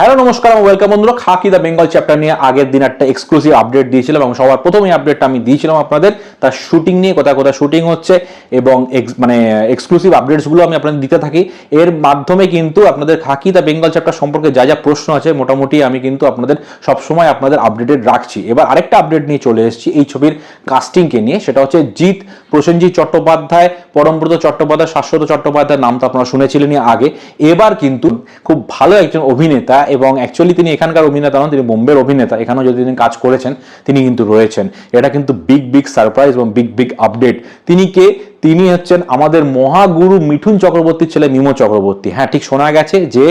Hello, নমস্কার এবং welcome বন্ধুরা, খাকি দা বেঙ্গল চ্যাপ্টার নিয়ে আগের দিন একটা এক্সক্লুসিভ আপডেট দিয়েছিলাম এবং সবার প্রথম এই আপডেটটা আমি দিয়েছিলাম আপনাদের। তার শুটিং নিয়ে, কোথায় কোথায় শুটিং হচ্ছে এবং মানে এক্সক্লুসিভ আপডেটসগুলো আমি আপনাদের দিতে থাকি। এর মাধ্যমে কিন্তু আপনাদের খাকি দ্য বেঙ্গল চ্যাপ্টার সম্পর্কে যা যা প্রশ্ন আছে, মোটামুটি আমি কিন্তু আপনাদের সবসময় আপনাদের আপডেটেড রাখছি। এবার আরেকটা আপডেট নিয়ে চলে এসেছি এই ছবির কাস্টিংকে নিয়ে, সেটা হচ্ছে জিৎ প্রসেনজিৎ চট্টোপাধ্যায়, পরমব্রত চট্টোপাধ্যায়, শাশ্বত চট্টোপাধ্যায়ের নাম তো আপনারা শুনেছিলেনই আগে। এবার কিন্তু খুব ভালো একজন অভিনেতা এবং অ্যাকচুয়ালি তিনি এখানকার অভিনেতা নন, তিনি বোম্বের অভিনেতা। এখানেও যদি তিনি কাজ করেছেন, তিনি কিন্তু রয়েছেন। এটা কিন্তু বিগ বিগ সারপ্রাইজ এবং বিগ বিগ আপডেট তিনি কে? তিনি হচ্ছেন আমাদের মহাগুরু মিঠুন চক্রবর্তীর ছেলে মিমো চক্রবর্তী। হ্যাঁ ঠিক শোনা গেছে যে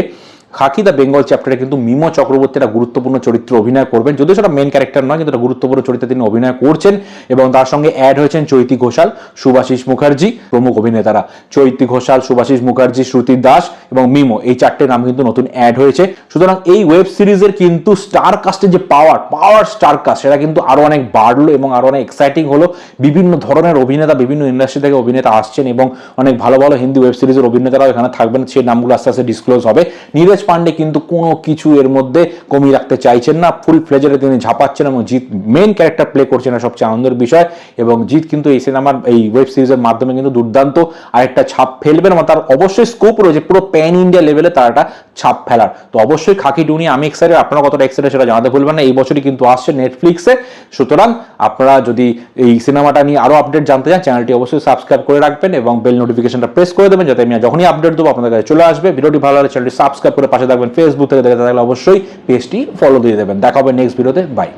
খাকি দ্য বেঙ্গল চ্যাপ্টারে কিন্তু মিমো চক্রবর্তী একটা গুরুত্বপূর্ণ চরিত্র অভিনয় করবেন। যদিও সেটা মেন ক্যারেক্টার নয়, কিন্তু একটা গুরুত্বপূর্ণ চরিত্রে তিনি অভিনয় করছেন এবং তার সঙ্গে অ্যাড হয়েছেন চৈতি ঘোষাল সুভাষিস মুখার্জি, প্রমুখ অভিনেতারা। চৈতি ঘোষাল সুভাষিস মুখার্জি, শ্রুতি দাস এবং মিমো এই চারটে নাম কিন্তু নতুন অ্যাড হয়েছে। সুতরাং এই ওয়েব সিরিজের কিন্তু স্টার কাস্টের যে পাওয়ার পাওয়ার স্টার কাস্ট সেটা কিন্তু আরও অনেক বাড়লো এবং আরও অনেক এক্সাইটিং হলো। বিভিন্ন ধরনের অভিনেতা, বিভিন্ন ইন্ডাস্ট্রি থেকে অভিনেতা আসছেন এবং অনেক ভালো ভালো হিন্দি ওয়েব সিরিজের অভিনেতারাও এখানে থাকবেন। সেই নামগুলো আস্তে আস্তে ডিসক্লোজ হবে। নীরজ পান্ডে কিন্তু কোনো কিছু এর মধ্যে কমিয়ে রাখতে চাইছেন না। ফুল ফ্লেজারে তিনি ঝাঁপাচ্ছেন এবং জিৎ মেন ক্যারেক্টার প্লে করছেন এটা সবচেয়ে আনন্দের বিষয় এবং জিৎ কিন্তু এই সিনেমার এই ওয়েব সিরিজের মাধ্যমে কিন্তু দুর্দান্ত আরেকটা ছাপ ফেলবেন এবং তার অবশ্যই স্কোপ রয়েছে পুরো প্যান ইন্ডিয়া লেভেলে তার একটা ছাপ ফেলার। তো অবশ্যই খাকি নিয়ে আমি এক্সাইটেড আপনারা কতটা এক্সাইটেড সেটা জানাতে ভুলবেন না। এই বছরই কিন্তু আসছে নেটফ্লিক্সে সুতরাং আপনারা যদি এই সিনেমাটা নিয়ে আরও আপডেট জানতে চান চ্যানেলটি অবশ্যই সাবস্ক্রাইব করে রাখবেন এবং বেল নোটিফিকেশনটা প্রেস করে দেবেন, যাতে আমি যখনই আপডেট দেবো আপনাদের কাছে চলে আসবে। ভিডিওটি ভালো লাগলে চ্যানেলটি সাবস্ক্রাইব করে পাশে থাকবেন ফেসবুক থেকে দেখে থাকলে অবশ্যই পেজটি ফলো দিয়ে দেবেন। দেখা হবে নেক্সট ভিডিওতে বাই